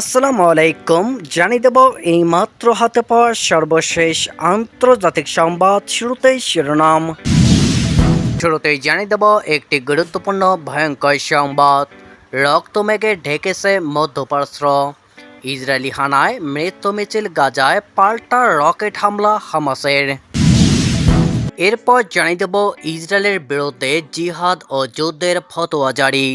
আসসালামু আলাইকুম। জানিয়ে দেব, এই মাত্র হাতে পাওয়া সর্বশেষ আন্তর্জাতিক সংবাদ শুরুতেই শিরোনাম। শুরুতেই জানিয়ে দেব, একটি গুরুত্বপূর্ণ, ভয়ঙ্কর সংবাদ। রক্ত মেঘে ঢেকেছে মধ্যপ্রাচ্য। ইসরায়েলি হানায় মৃত্যু মিছিল গাজায় পাল্টা রকেট হামলা হামাসের। এরপর জানিয়ে দেব, ইসরায়েলের বিরুদ্ধে জিহাদ ও যুদ্ধের ফতোয়া জারি।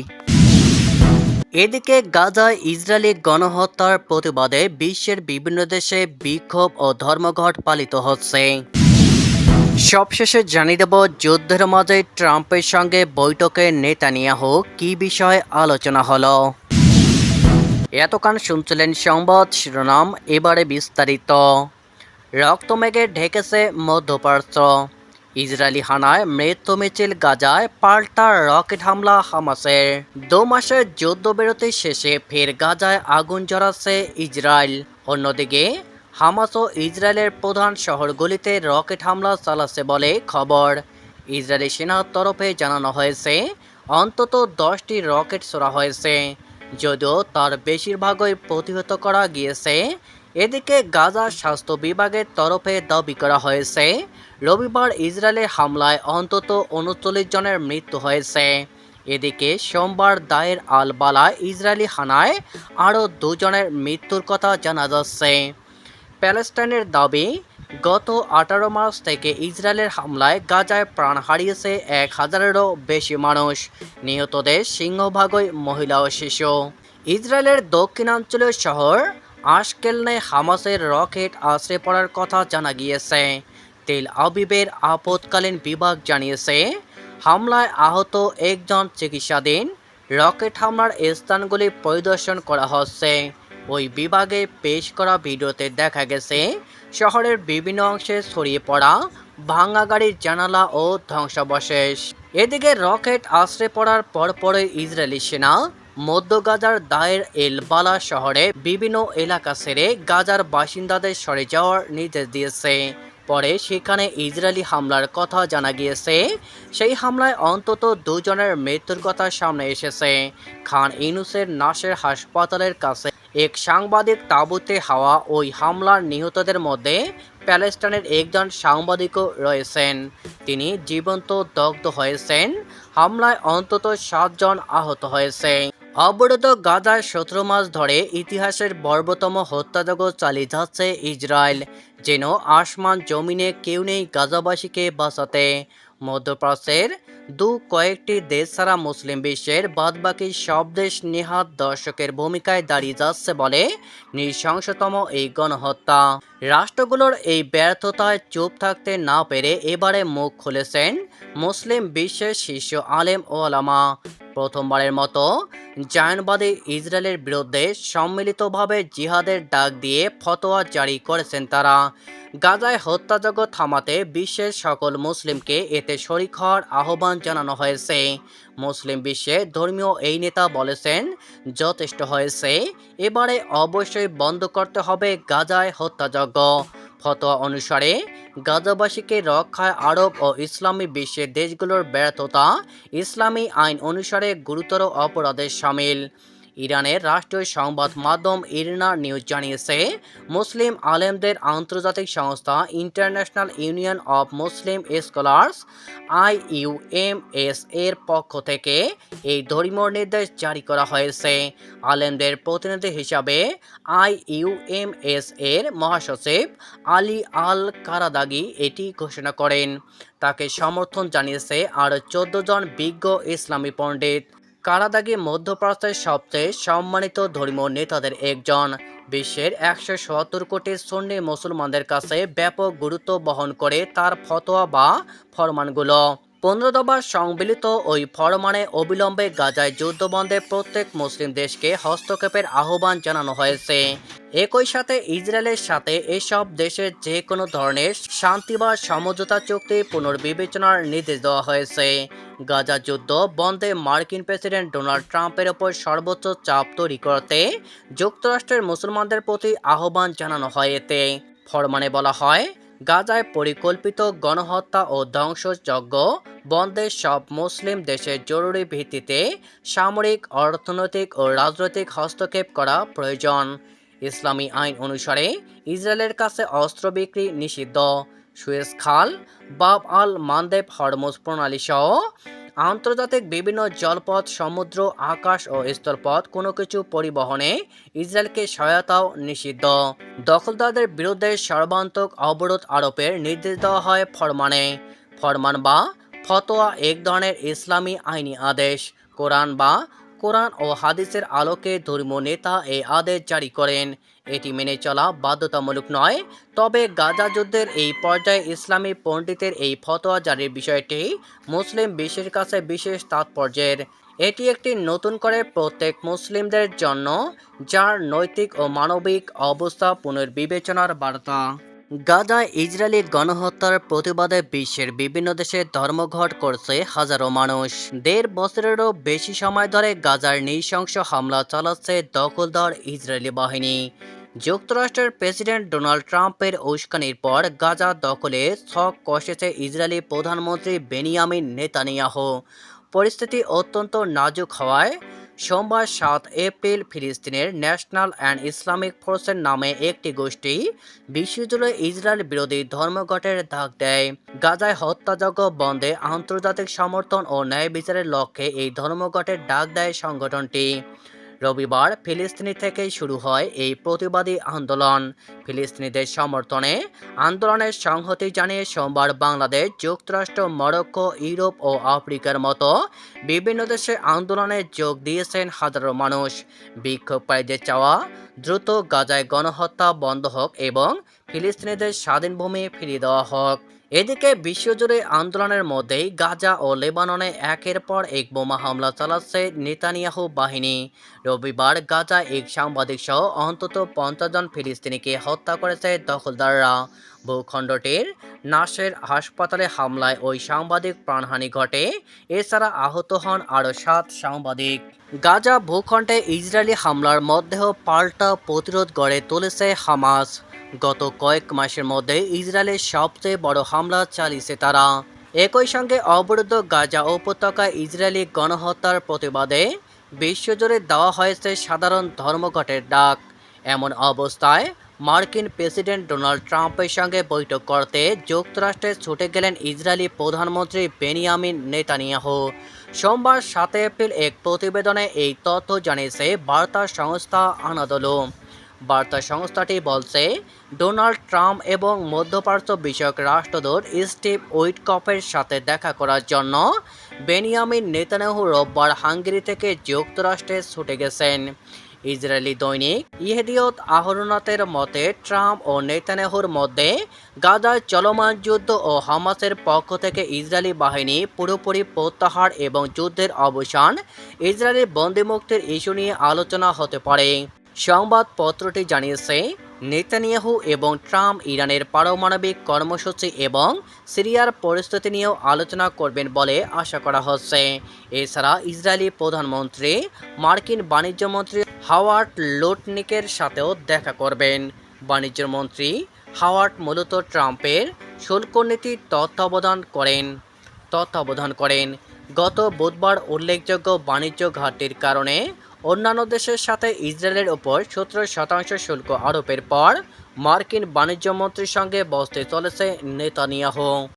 এদিকে গাজায় ইসরায়েলি গণহত্যার প্রতিবাদে বিশ্বের বিভিন্ন দেশে বিক্ষোভ ও ধর্মঘট পালিত হচ্ছে। সবশেষে জানিয়ে দেব, যুদ্ধের মাঝে ট্রাম্পের সঙ্গে বৈঠকে নেতানিয়াহু কি বিষয়ে আলোচনা হলো। এতক্ষণ শুনছিলেন সংবাদ শিরোনাম, এবারে বিস্তারিত। রক্তমেঘে ঢেকেছে মধ্যপ্রাচ্য। ইসরায়েলি হানায় মৃত্যু মিছিল গাজায় পাল্টা রকেট হামলা হামাসের। দু মাসের যুদ্ধবিরতি শেষে ফের গাজায় আগুন জড়াচ্ছে ইসরায়েল। অন্যদিকে, হামাস ও ইসরায়েলের প্রধান শহরগুলিতে রকেট হামলা চালাচ্ছে বলে খবর। ইসরায়েলি সেনার তরফে জানানো হয়েছে, অন্তত দশটি রকেট ছোড়া হয়েছে, যদিও তার বেশিরভাগই প্রতিহত করা গিয়েছে এদিকে গাজার স্বাস্থ্য বিভাগের তরফে দাবি করা হয়েছে, রবিবার ইসরায়েলের হামলায় অন্তত উনচল্লিশ জনের মৃত্যু হয়েছে। এদিকে সোমবার দায়ের আল বালা ইসরায়েলি হানায় আরও দুজনের মৃত্যুর কথা জানা যাচ্ছে। প্যালেস্টাইনের দাবি, গত আঠারো মার্চ থেকে ইসরায়েলের হামলায় গাজায় প্রাণ হারিয়েছে এক হাজারেরও বেশি মানুষ। নিহতদের সিংহভাগই মহিলা ও শিশু। ইসরায়েলের দক্ষিণাঞ্চলীয় শহর আশকেলনে হামাসের রকেট আশ্রে পড়ার কথা জানা গিয়েছে। তেল আবিবের আপতকালীন বিভাগ জানিয়েছে, হামলায় আহত একজন চিকিৎসাধীন, রকেট হামলার স্থানগুলি পরিদর্শন করা হচ্ছে। ওই বিভাগে পেশ করা ভিডিওতে দেখা গেছে, শহরের বিভিন্ন অংশে ছড়িয়ে পড়া ভাঙা গাড়ির জানালা ও ধ্বংসাবশেষ। এদিকে রকেট আশ্রে পড়ার পরপরই ইসরায়েলি সেনা মধ্য গাজার দায়ের এল বালা শহরে বিভিন্ন এলাকা ছেড়ে গাজার বাসিন্দাদের সরে যাওয়ার নির্দেশ দিয়েছে। পরে সেখানে ইসরায়েলি হামলার কথা জানা গিয়েছে। সেই হামলায় অন্তত দুজনের মৃত্যুর কথা সামনে এসেছে। খান ইনুসের নাসের হাসপাতালের কাছে এক সাংবাদিক তাঁবুতে হাওয়া ওই হামলার নিহতদের মধ্যে প্যালেস্টাইনের একজন সাংবাদিকও রয়েছেন। তিনি জীবন্ত দগ্ধ হয়েছেন। হামলায় অন্তত সাতজন আহত হয়েছে অবরোধ গাজায় সতেরো মাস ধরে ইতিহাসের বর্বতম হত্যাযজ্ঞ চালিয়ে যাচ্ছে ইসরায়েল, যেন আসমান জমিনে কেউ নেই গাজাবাসীকে বাঁচাতে। মধ্যপ্রাচ্যের দু কয়েকটি দেশ ছাড়া মুসলিম বিশ্বের বাদবাকি সব দেশ নেহাত দর্শকের ভূমিকায় দাঁড়িয়ে যাচ্ছে বলে নৃশংসতম এই গণহত্যা। রাষ্ট্রগুলোর এই ব্যর্থতায় চুপ থাকতে না পেরে এবারে মুখ খুলেছেন মুসলিম বিশ্বের শীর্ষ আলেম ও আলামা। প্রথমবারের মতো জায়নবাদী ইসরায়েলের বিরুদ্ধে সম্মিলিতভাবে জিহাদের ডাক দিয়ে ফতোয়া জারি করেছেন তারা। গাজায় হত্যাযজ্ঞ থামাতে বিশ্বের সকল মুসলিমকে এতে শরিক হওয়ার আহ্বান জানানো হয়েছে। মুসলিম বিশ্বে ধর্মীয় এই নেতা বলেছেন, যথেষ্ট হয়েছে, এবারে অবশ্যই বন্ধ করতে হবে গাজায় হত্যাযজ্ঞ। ফতোয়া অনুসারে গাজাবাসীকে রক্ষায় আরব ও ইসলামী বিশ্বের দেশগুলোর ব্যর্থতা ইসলামী আইন অনুসারে গুরুতর অপরাধের সামিল। ইরানের রাষ্ট্রীয় সংবাদ মাধ্যম ইরনা নিউজ জানিয়েছে, মুসলিম আলেমদের আন্তর্জাতিক সংস্থা International Union of Muslim Scholars IUMS এর পক্ষ থেকে এই ধর্মীয় নির্দেশ জারি করা হয়েছে। আলেমদের প্রতিনিধি হিসাবে আইইউএমএস এর মহাসচিব আলী আল কারাদাগি এটি ঘোষণা করেন। তাকে সমর্থন জানিয়েছে আর চোদ্দ জন বিজ্ঞ ইসলামী পণ্ডিত। কারাদাগি মধ্যপ্রাচ্যের সবচেয়ে সম্মানিত ধর্মীয় নেতাদের একজন। বিশ্বের একশো সত্তর কোটি সন্নি মুসলমানদের কাছে ব্যাপক গুরুত্ব বহন করে তার ফতোয়া বা ফরমানগুলো। পনেরো দফা সংবিলিত ওই ফরমানে অবিলম্বে গাজায় যুদ্ধবন্ধে প্রত্যেক মুসলিম দেশকে হস্তক্ষেপের আহ্বান জানানো হয়েছে। একই সাথে ইসরায়েলের সাথে এসব দেশের যে কোনো ধরনের শান্তি বা সমঝোতা চুক্তি পুনর্বিবেচনার নির্দেশ দেওয়া হয়েছে। গাজা যুদ্ধ বন্ধে মার্কিন প্রেসিডেন্ট ডোনাল্ড ট্রাম্পের ওপর সর্বোচ্চ চাপ তৈরি করতে যুক্তরাষ্ট্রের মুসলমানদের প্রতি আহ্বান জানানো হয় এতে। ফরমানে বলা হয় গাজায় পরিকল্পিত গণহত্যা ও ধ্বংসযজ্ঞ বন্ধে সব মুসলিম দেশের জরুরি ভিত্তিতে সামরিক, অর্থনৈতিক ও রাজনৈতিক হস্তক্ষেপ করা প্রয়োজন। ইসলামী আইন অনুসারে ইসরায়েলের কাছে অস্ত্র বিক্রি নিষিদ্ধ। সুয়েজ খাল, বাব আল মানদেব হরমোজ প্রণালী সহ আন্তর্জাতিক বিভিন্ন জলপথ, সমুদ্র, আকাশ ও স্থলপথ কোনো কিছু পরিবহনে ইসরায়েলকে সহায়তাও নিষিদ্ধ। দখলদারদের বিরুদ্ধে সর্বান্তক অবরোধ আরোপের নির্দেশ দেওয়া হয় ফরমানে। ফরমান বা ফতোয়া এক ধরনের ইসলামী আইনি আদেশ। কোরআন বা কোরআন ও হাদিসের আলোকে ধর্মীয় নেতা এই আদেশ জারি করেন। এটি মেনে চলা বাধ্যতামূলক নয়, তবে গাজা যুদ্ধের এই পর্যায়ে ইসলামী পণ্ডিতের এই ফতোয়া জারির বিষয়টি মুসলিম বিশ্বের কাছে বিশেষ তাৎপর্যের। এটি একটি নতুন করে প্রত্যেক মুসলিমদের জন্য, যার নৈতিক ও মানবিক অবস্থা পুনর্বিবেচনার বার্তা। গাজায় ইসরায়েলি গণহত্যার প্রতিবাদে বিশ্বের বিভিন্ন দেশে ধর্মঘট করছে হাজারো মানুষ। দেড় বছরেরও বেশি সময় ধরে গাজার নৃশংস হামলা চালাচ্ছে দখলদার ইসরায়েলি বাহিনী। যুক্তরাষ্ট্রের প্রেসিডেন্ট ডোনাল্ড ট্রাম্পের উস্কানির পর গাজা দখলে ছক কষেছে ইসরায়েলি প্রধানমন্ত্রী বেনিয়ামিন নেতানিয়াহ। পরিস্থিতি অত্যন্ত নাজুক হওয়ায় সোমবার সাত এপ্রিল ফিলিস্তিনের ন্যাশনাল অ্যান্ড ইসলামিক ফোর্সের নামে একটি গোষ্ঠী বিশ্বজুড়ে ইসরায়েল বিরোধী ধর্মঘটের ডাক দেয়। গাজায় হত্যাযজ্ঞ বন্ধে আন্তর্জাতিক সমর্থন ও ন্যায় বিচারের লক্ষ্যে এই ধর্মঘটের ডাক দেয় সংগঠনটি। রবিবার ফিলিস্তিনি থেকে শুরু হয় এই প্রতিবাদী আন্দোলন। ফিলিস্তিনিদের সমর্থনে আন্দোলনের সংহতি জানিয়ে সোমবার বাংলাদেশ, যুক্তরাষ্ট্র, মরক্কো, ইউরোপ ও আফ্রিকার মতো বিভিন্ন দেশে আন্দোলনে যোগ দিয়েছেন হাজারো মানুষ। বিক্ষোভকারীদের চাওয়া দ্রুত গাজায় গণহত্যা বন্ধ হোক এবং ফিলিস্তিনিদের স্বাধীন ভূমি ফিরিয়ে দেওয়া হোক। এদিকে বিশ্বজুড়ে আন্দোলনের মধ্যেই গাজা ও লেবাননে একের পর এক বোমা হামলা চালাচ্ছে নেতানিয়াহু বাহিনী। রবিবার গাজা এক সাংবাদিক সহ অন্তত পঞ্চাশ জন ফিলিস্তিনিকে হত্যা করেছে দখলদাররা। ভূখণ্ডটির নাসের হাসপাতালে হামলায় ওই সাংবাদিক প্রাণহানি ঘটে, এছাড়া আহত হন আরও সাত সাংবাদিক। গাজা ভূখণ্ডে ইসরায়েলি হামলার মধ্যেও পাল্টা প্রতিরোধ গড়ে তুলেছে হামাস। গত কয়েক মাসের মধ্যে ইসরায়েলের সবচেয়ে বড় হামলা চালিয়েছে তারা। একই সঙ্গে অবরুদ্ধ গাজা উপত্যকা ইসরায়েলি গণহত্যার প্রতিবাদে বিশ্বজুড়ে দেওয়া হয়েছে সাধারণ ধর্মঘটের ডাক। এমন অবস্থায় মার্কিন প্রেসিডেন্ট ডোনাল্ড ট্রাম্পের সঙ্গে বৈঠক করতে যুক্তরাষ্ট্রে ছুটে গেলেন ইসরায়েলি প্রধানমন্ত্রী বেনিয়ামিন নেতানিয়াহু। সোমবার সাত এপ্রিল এক প্রতিবেদনে এই তথ্য জানিয়েছে বার্তা সংস্থা আনাদলু। বার্তা সংস্থাটি বলছে, ডোনাল্ড ট্রাম্প এবং মধ্যপ্রাচ্য বিষয়ক রাষ্ট্রদূত স্টিভ উইটকফের সাথে দেখা করার জন্য বেনিয়ামিন নেতানিয়াহু রোববার হাঙ্গেরি থেকে যুক্তরাষ্ট্রে ছুটে গেছেন। ইসরায়েলি দৈনিক ইহেদিয়ত আহরনাতের মতে, ট্রাম্প ও নেতানিয়াহুর মধ্যে গাজার চলমান যুদ্ধ ও হামাসের পক্ষ থেকে ইসরায়েলি বাহিনী পুরোপুরি প্রত্যাহার এবং যুদ্ধের অবসান ইসরায়েলি বন্দিমুক্তির ইস্যু নিয়ে আলোচনা হতে পারে। সংবাদপত্রটি জানিয়েছে, নেতানিয়াহু এবং ট্রাম্প ইরানের পারমাণবিক কর্মসূচি এবং সিরিয়ার পরিস্থিতি নিয়েও আলোচনা করবেন বলে আশা করা হচ্ছে। এছাড়া ইসরায়েলি প্রধানমন্ত্রী, মার্কিন বাণিজ্যমন্ত্রী হাওয়ার্ড লুটনিকের সাথেও দেখা করবেন। বাণিজ্যমন্ত্রী হাওয়ার্ড মূলত ট্রাম্পের শুল্ক নীতির তত্ত্বাবধান করেন। তত্ত্বাবধান করেন। গত বুধবার উল্লেখযোগ্য বাণিজ্য ঘাটতির কারণে অন্যান্য দেশের সাথে ইসরায়েলের ওপর সতেরো শতাংশ শুল্ক আরোপের পর মার্কিন বাণিজ্যমন্ত্রীর সঙ্গে বসতে চলেছে নেতানিয়াহু।